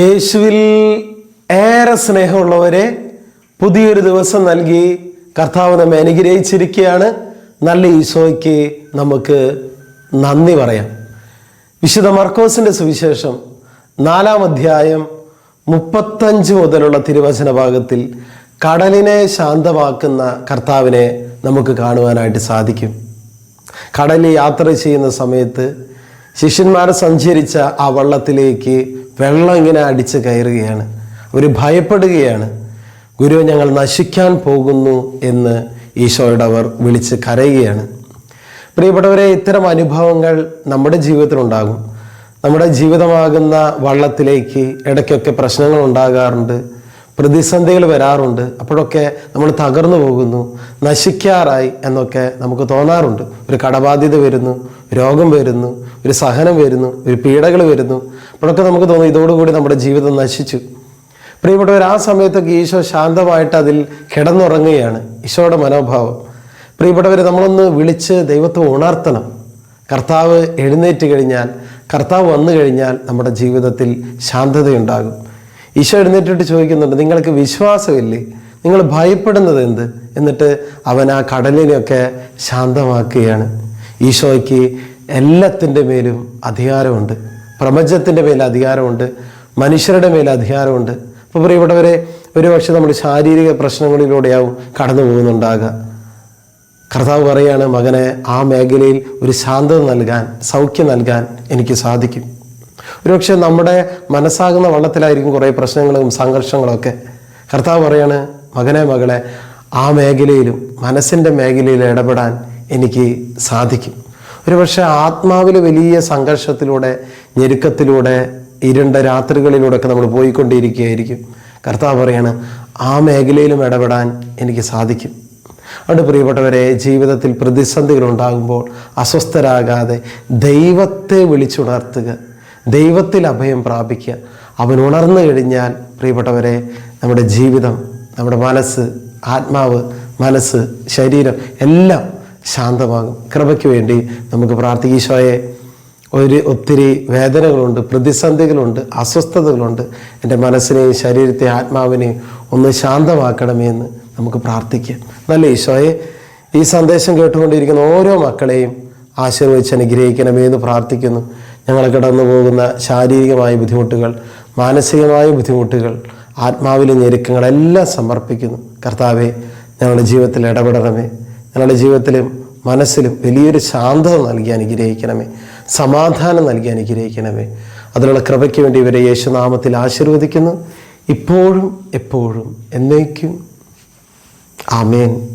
യേശുവിൽ ഏറെ സ്നേഹമുള്ളവരെ പുതിയൊരു ദിവസം നൽകി കർത്താവ് നമ്മെ അനുഗ്രഹിച്ചിരിക്കുകയാണ്. നല്ല ഈശോയ്ക്ക് നമുക്ക് നന്ദി പറയാം. വിശുദ്ധ മർക്കോസിന്റെ സുവിശേഷം നാലാം അധ്യായം മുപ്പത്തഞ്ച് മുതലുള്ള തിരുവചന ഭാഗത്തിൽ കടലിനെ ശാന്തമാക്കുന്ന കർത്താവിനെ നമുക്ക് കാണുവാനായിട്ട് സാധിക്കും. കടലിൽ യാത്ര ചെയ്യുന്ന സമയത്ത് ശിഷ്യന്മാർ സഞ്ചരിച്ച ആ വള്ളത്തിലേക്ക് വെള്ളം ഇങ്ങനെ അടിച്ച് കയറുകയാണ്. അവർ ഭയപ്പെടുകയാണ്. ഗുരു ഞങ്ങൾ നശിക്കാൻ പോകുന്നു എന്ന് ഈശോയുടെ അവർ വിളിച്ച് കരയുകയാണ്. പ്രിയപ്പെട്ടവരെ ഇത്തരം അനുഭവങ്ങൾ നമ്മുടെ ജീവിതത്തിലുണ്ടാകും. നമ്മുടെ ജീവിതമാകുന്ന വള്ളത്തിലേക്ക് ഇടയ്ക്കൊക്കെ പ്രശ്നങ്ങൾ ഉണ്ടാകാറുണ്ട്. പ്രതിസന്ധികൾ വരാറുണ്ട്. അപ്പോഴൊക്കെ നമ്മൾ തകർന്നു പോകുന്നു നശിക്കാറായി എന്നൊക്കെ നമുക്ക് തോന്നാറുണ്ട്. ഒരു കടബാധ്യത വരുന്നു രോഗം വരുന്നു ഒരു സഹനം വരുന്നു ഒരു പീഡകൾ വരുന്നു. അപ്പോഴൊക്കെ നമുക്ക് തോന്നും ഇതോടുകൂടി നമ്മുടെ ജീവിതം നശിച്ചു. പ്രിയപ്പെട്ടവർ ആ സമയത്തൊക്കെ ഈശോ ശാന്തമായിട്ട് അതിൽ കിടന്നുറങ്ങുകയാണ്. ഈശോയുടെ മനോഭാവം. പ്രിയപ്പെട്ടവർ നമ്മളൊന്ന് വിളിച്ച് ദൈവത്തെ ഉണർത്തണം. കർത്താവ് എഴുന്നേറ്റ് കഴിഞ്ഞാൽ കർത്താവ് വന്നു കഴിഞ്ഞാൽ നമ്മുടെ ജീവിതത്തിൽ ശാന്തതയുണ്ടാകും. ഈശോ എഴുന്നേറ്റിട്ട് ചോദിക്കുന്നുണ്ട് നിങ്ങൾക്ക് വിശ്വാസമില്ലേ? നിങ്ങൾ ഭയപ്പെടുന്നത് എന്ത്? എന്നിട്ട് അവൻ ആ കടലിനെയൊക്കെ ശാന്തമാക്കുകയാണ്. ഈശോയ്ക്ക് എല്ലാത്തിന്റെ മേലും അധികാരമുണ്ട്. പ്രപഞ്ചത്തിന്റെ മേൽ അധികാരമുണ്ട്. മനുഷ്യരുടെ മേൽ അധികാരമുണ്ട്. അപ്പോൾ പ്രിയപ്പെട്ടവരെ ഒരുപക്ഷെ നമ്മൾ ശാരീരിക പ്രശ്നങ്ങളിലൂടെയാവും കടന്നു പോകുന്നുണ്ടാകുക. കർത്താവ് പറയാണ് മകനെ ആ മേഖലയിൽ ഒരു ശാന്തത നൽകാൻ സൗഖ്യം നൽകാൻ എനിക്ക് സാധിക്കും. ഒരുപക്ഷെ നമ്മുടെ മനസ്സാകുന്ന വള്ളത്തിലായിരിക്കും കുറേ പ്രശ്നങ്ങളും സംഘർഷങ്ങളൊക്കെ കർത്താവ് പറയാണ് മകനെ മകളെ ആ മേഖലയിലും മനസ്സിന്റെ മേഖലയിൽ ഇടപെടാൻ എനിക്ക് സാധിക്കും. ഒരുപക്ഷെ ആത്മാവിൽ വലിയ സംഘർഷത്തിലൂടെ ഞെരുക്കത്തിലൂടെ ഇരുണ്ട രാത്രികളിലൂടെയൊക്കെ നമ്മൾ പോയിക്കൊണ്ടിരിക്കുകയായിരിക്കും. കർത്താവ് പറയാണ് ആ മേഖലയിലും ഇടപെടാൻ എനിക്ക് സാധിക്കും. അതുകൊണ്ട് പ്രിയപ്പെട്ടവരെ ജീവിതത്തിൽ പ്രതിസന്ധികൾ ഉണ്ടാകുമ്പോൾ അസ്വസ്ഥരാകാതെ ദൈവത്തെ വിളിച്ചുണർത്തുക ദൈവത്തിൽ അഭയം പ്രാപിക്കുക. അവൻ ഉണർന്നു കഴിഞ്ഞാൽ പ്രിയപ്പെട്ടവരെ നമ്മുടെ ജീവിതം നമ്മുടെ മനസ്സ് ആത്മാവ് മനസ്സ് ശരീരം എല്ലാം ശാന്തമാകും. കൃപയ്ക്ക് വേണ്ടി നമുക്ക് പ്രാർത്ഥിക്കാം. ഈശോയെ ഒരു ഒത്തിരി വേദനകളുണ്ട് പ്രതിസന്ധികളുണ്ട് അസ്വസ്ഥതകളുണ്ട്. എന്റെ മനസ്സിനെയും ശരീരത്തെ ആത്മാവിനെയും ഒന്ന് ശാന്തമാക്കണമേ എന്ന് നമുക്ക് പ്രാർത്ഥിക്കാം. നല്ല ഈശോയെ ഈ സന്ദേശം കേട്ടുകൊണ്ടിരിക്കുന്ന ഓരോ മക്കളെയും ആശീർവദിച്ച് അനുഗ്രഹിക്കണമേ എന്ന് പ്രാർത്ഥിക്കുന്നു. ഞങ്ങൾ കടന്നു പോകുന്ന ശാരീരികമായ ബുദ്ധിമുട്ടുകൾ മാനസികമായ ബുദ്ധിമുട്ടുകൾ ആത്മാവിലെ ഞെരുക്കങ്ങളെല്ലാം സമർപ്പിക്കുന്നു. കർത്താവെ ഞങ്ങളുടെ ജീവിതത്തിൽ ഇടപെടണമേ. ഞങ്ങളുടെ ജീവിതത്തിലും മനസ്സിലും വലിയൊരു ശാന്തത നൽകി അനുഗ്രഹിക്കണമേ. സമാധാനം നൽകി അനുഗ്രഹിക്കണമേ. അതിനുള്ള കൃപയ്ക്ക് വേണ്ടി ഇവരെ യേശുനാമത്തിൽ ആശീർവദിക്കുന്നു. ഇപ്പോഴും എപ്പോഴും എന്നേക്കും. ആമേൻ.